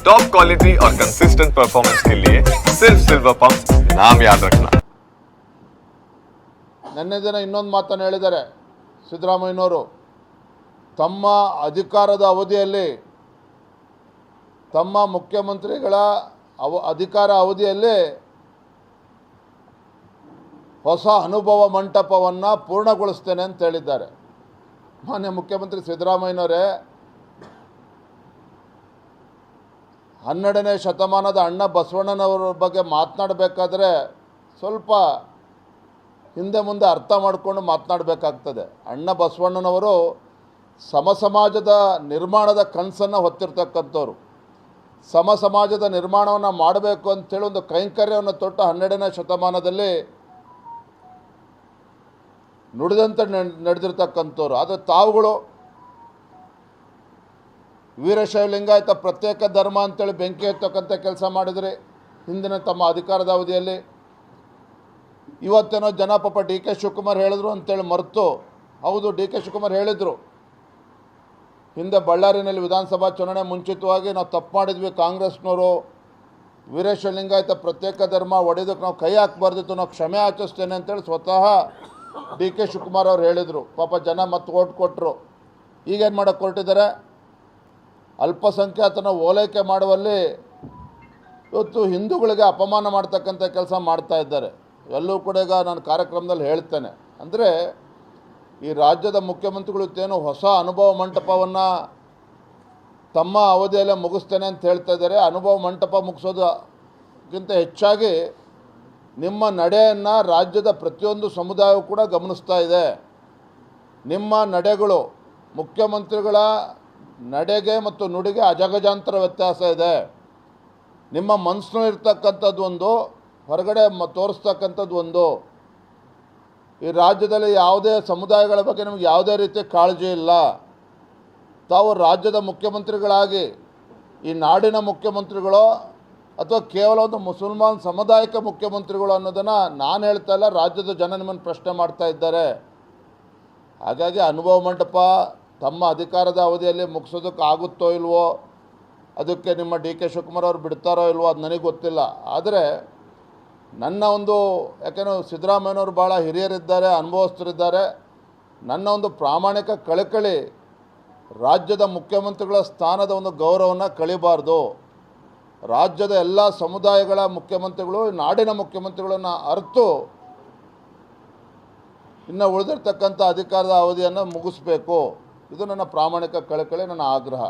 Top quality और consistent performance के लिए सिर्फ सिल्वर पंप नाम याद रखना ನಿನ್ನೆ ದಿನ ಇನ್ನೊಂದು ಮಾತನ್ನು ಹೇಳಿದ್ದಾರೆ ಸಿದ್ದರಾಮಯ್ಯನವರು ತಮ್ಮ ಅಧಿಕಾರದ ಅವಧಿಯಲ್ಲಿ ತಮ್ಮ ಮುಖ್ಯಮಂತ್ರಿಗಳ ಅವ ಅಧಿಕಾರ ಅವಧಿಯಲ್ಲಿ ಹೊಸ ಅನುಭವ ಮಂಟಪವನ್ನು ಪೂರ್ಣಗೊಳಿಸ್ತೇನೆ ಅಂತ ಹೇಳಿದ್ದಾರೆ ಮಾನ್ಯ ಮುಖ್ಯಮಂತ್ರಿ ಸಿದ್ದರಾಮಯ್ಯನವರೇ ಹನ್ನೆರಡನೇ ಶತಮಾನದ ಅಣ್ಣ ಬಸವಣ್ಣನವರ ಬಗ್ಗೆ ಮಾತನಾಡಬೇಕಾದ್ರೆ ಸ್ವಲ್ಪ ಹಿಂದೆ ಮುಂದೆ ಅರ್ಥ ಮಾಡಿಕೊಂಡು ಮಾತನಾಡಬೇಕಾಗ್ತದೆ. ಅಣ್ಣ ಬಸವಣ್ಣನವರು ಸಮ ಸಮಾಜದ ನಿರ್ಮಾಣದ ಕನಸನ್ನು ಹೊತ್ತಿರ್ತಕ್ಕಂಥವ್ರು. ಸಮ ಸಮಾಜದ ನಿರ್ಮಾಣವನ್ನು ಮಾಡಬೇಕು ಅಂಥೇಳಿ ಒಂದು ಕೈಂಕರ್ಯವನ್ನು ತೊಟ್ಟು ಹನ್ನೆರಡನೇ ಶತಮಾನದಲ್ಲಿ ನುಡಿದಂತೆ ನಡೆದಿರ್ತಕ್ಕಂಥವ್ರು. ಆದರೆ ತಾವುಗಳು ವೀರಶೈವ ಲಿಂಗಾಯತ ಪ್ರತ್ಯೇಕ ಧರ್ಮ ಅಂತೇಳಿ ಬೆಂಕಿ ಎತ್ತಕ್ಕಂಥ ಕೆಲಸ ಮಾಡಿದರೆ ಹಿಂದಿನ ತಮ್ಮ ಅಧಿಕಾರದ ಅವಧಿಯಲ್ಲಿ ಇವತ್ತೇನೋ ಜನ ಪಾಪ ಡಿ ಕೆ ಶಿವಕುಮಾರ್ ಹೇಳಿದ್ರು ಅಂತೇಳಿ ಮರೆತು, ಹೌದು, ಡಿ ಕೆ ಶಿವಕುಮಾರ್ ಹೇಳಿದರು. ಹಿಂದೆ ಬಳ್ಳಾರಿನಲ್ಲಿ ವಿಧಾನಸಭಾ ಚುನಾವಣೆ ಮುಂಚಿತವಾಗಿ ನಾವು ತಪ್ಪು ಮಾಡಿದ್ವಿ, ಕಾಂಗ್ರೆಸ್ನವರು ವೀರೇಶ ಲಿಂಗಾಯತ ಪ್ರತ್ಯೇಕ ಧರ್ಮ ಒಡೆದಕ್ಕೆ ನಾವು ಕೈ ಹಾಕಬಾರ್ದಿತ್ತು ನಾವು ಕ್ಷಮೆ ಆಚರಿಸ್ತೇನೆ ಅಂತೇಳಿ ಸ್ವತಃ ಡಿ ಕೆ ಶಿವಕುಮಾರ್ ಅವ್ರು ಹೇಳಿದರು. ಪಾಪ ಜನ ಮತ್ತೆ ಓಟ್ ಕೊಟ್ಟರು ಈಗೇನು ಮಾಡೋಕ್ಕೆ ಹೊರಟಿದ್ದಾರೆ? ಅಲ್ಪಸಂಖ್ಯಾತನ ಓಲೈಕೆ ಮಾಡುವಲ್ಲಿ ಇವತ್ತು ಹಿಂದೂಗಳಿಗೆ ಅಪಮಾನ ಮಾಡ್ತಕ್ಕಂಥ ಕೆಲಸ ಮಾಡ್ತಾ ಇದ್ದಾರೆ. ಎಲ್ಲೂ ಕೂಡ ಈಗ ನಾನು ಕಾರ್ಯಕ್ರಮದಲ್ಲಿ ಹೇಳ್ತೇನೆ. ಅಂದರೆ ಈ ರಾಜ್ಯದ ಮುಖ್ಯಮಂತ್ರಿಗಳು ಇತ್ತೇನು ಹೊಸ ಅನುಭವ ಮಂಟಪವನ್ನು ತಮ್ಮ ಅವಧಿಯಲ್ಲೇ ಮುಗಿಸ್ತೇನೆ ಅಂತ ಹೇಳ್ತಾ ಇದ್ದಾರೆ. ಅನುಭವ ಮಂಟಪ ಮುಗಿಸೋದಕ್ಕಿಂತ ಹೆಚ್ಚಾಗಿ ನಿಮ್ಮ ನಡೆಯನ್ನು ರಾಜ್ಯದ ಪ್ರತಿಯೊಂದು ಸಮುದಾಯವು ಕೂಡ ಗಮನಿಸ್ತಾ ಇದೆ. ನಿಮ್ಮ ನಡೆಗಳು ಮುಖ್ಯಮಂತ್ರಿಗಳ ನಡೆಗೆ ಮತ್ತು ನುಡಿಗೆ ಅಜಗಜಾಂತರ ವ್ಯತ್ಯಾಸ ಇದೆ. ನಿಮ್ಮ ಮನಸ್ಸಿನಲ್ಲಿರ್ತಕ್ಕಂಥದ್ದು ಒಂದು, ಹೊರಗಡೆ ಮ ತೋರಿಸ್ತಕ್ಕಂಥದ್ದು ಒಂದು. ಈ ರಾಜ್ಯದಲ್ಲಿ ಯಾವುದೇ ಸಮುದಾಯಗಳ ಬಗ್ಗೆ ನಿಮಗೆ ಯಾವುದೇ ರೀತಿಯ ಕಾಳಜಿ ಇಲ್ಲ. ತಾವು ರಾಜ್ಯದ ಮುಖ್ಯಮಂತ್ರಿಗಳಾಗಿ, ಈ ನಾಡಿನ ಮುಖ್ಯಮಂತ್ರಿಗಳು, ಅಥವಾ ಕೇವಲ ಒಂದು ಮುಸಲ್ಮಾನ್ ಸಮುದಾಯಕ್ಕೆ ಮುಖ್ಯಮಂತ್ರಿಗಳು ಅನ್ನೋದನ್ನು ನಾನು ಹೇಳ್ತಾ ಇಲ್ಲ, ರಾಜ್ಯದ ಜನ ನಿಮ್ಮನ್ನು ಪ್ರಶ್ನೆ ಮಾಡ್ತಾ ಇದ್ದಾರೆ. ಹಾಗಾಗಿ ಅನುಭವ ಮಂಟಪ ತಮ್ಮ ಅಧಿಕಾರದ ಅವಧಿಯಲ್ಲಿ ಮುಗಿಸೋದಕ್ಕೆ ಆಗುತ್ತೋ ಇಲ್ವೋ, ಅದಕ್ಕೆ ನಿಮ್ಮ ಡಿ ಕೆ ಶಿವಕುಮಾರ್ ಅವರು ಬಿಡ್ತಾರೋ ಇಲ್ವೋ ಅದು ನನಗೆ ಗೊತ್ತಿಲ್ಲ. ಆದರೆ ನನ್ನ ಒಂದು ಯಾಕೆಂದರೆ ಸಿದ್ದರಾಮಯ್ಯನವರು ಭಾಳ ಹಿರಿಯರಿದ್ದಾರೆ, ಅನುಭವಸ್ಥರಿದ್ದಾರೆ. ನನ್ನ ಒಂದು ಪ್ರಾಮಾಣಿಕ ಕಳಕಳಿ ರಾಜ್ಯದ ಮುಖ್ಯಮಂತ್ರಿಗಳ ಸ್ಥಾನದ ಒಂದು ಗೌರವವನ್ನು ಕಳಿಬಾರ್ದು. ರಾಜ್ಯದ ಎಲ್ಲ ಸಮುದಾಯಗಳ ಮುಖ್ಯಮಂತ್ರಿಗಳು, ನಾಡಿನ ಮುಖ್ಯಮಂತ್ರಿಗಳನ್ನು ಅರ್ತು ಇನ್ನು ಉಳಿದಿರ್ತಕ್ಕಂಥ ಅಧಿಕಾರದ ಅವಧಿಯನ್ನು ಮುಗಿಸ್ಬೇಕು. ಇದು ನನ್ನ ಪ್ರಾಮಾಣಿಕ ಕಳಕಳಿ ನನ್ನ ಆಗ್ರಹ.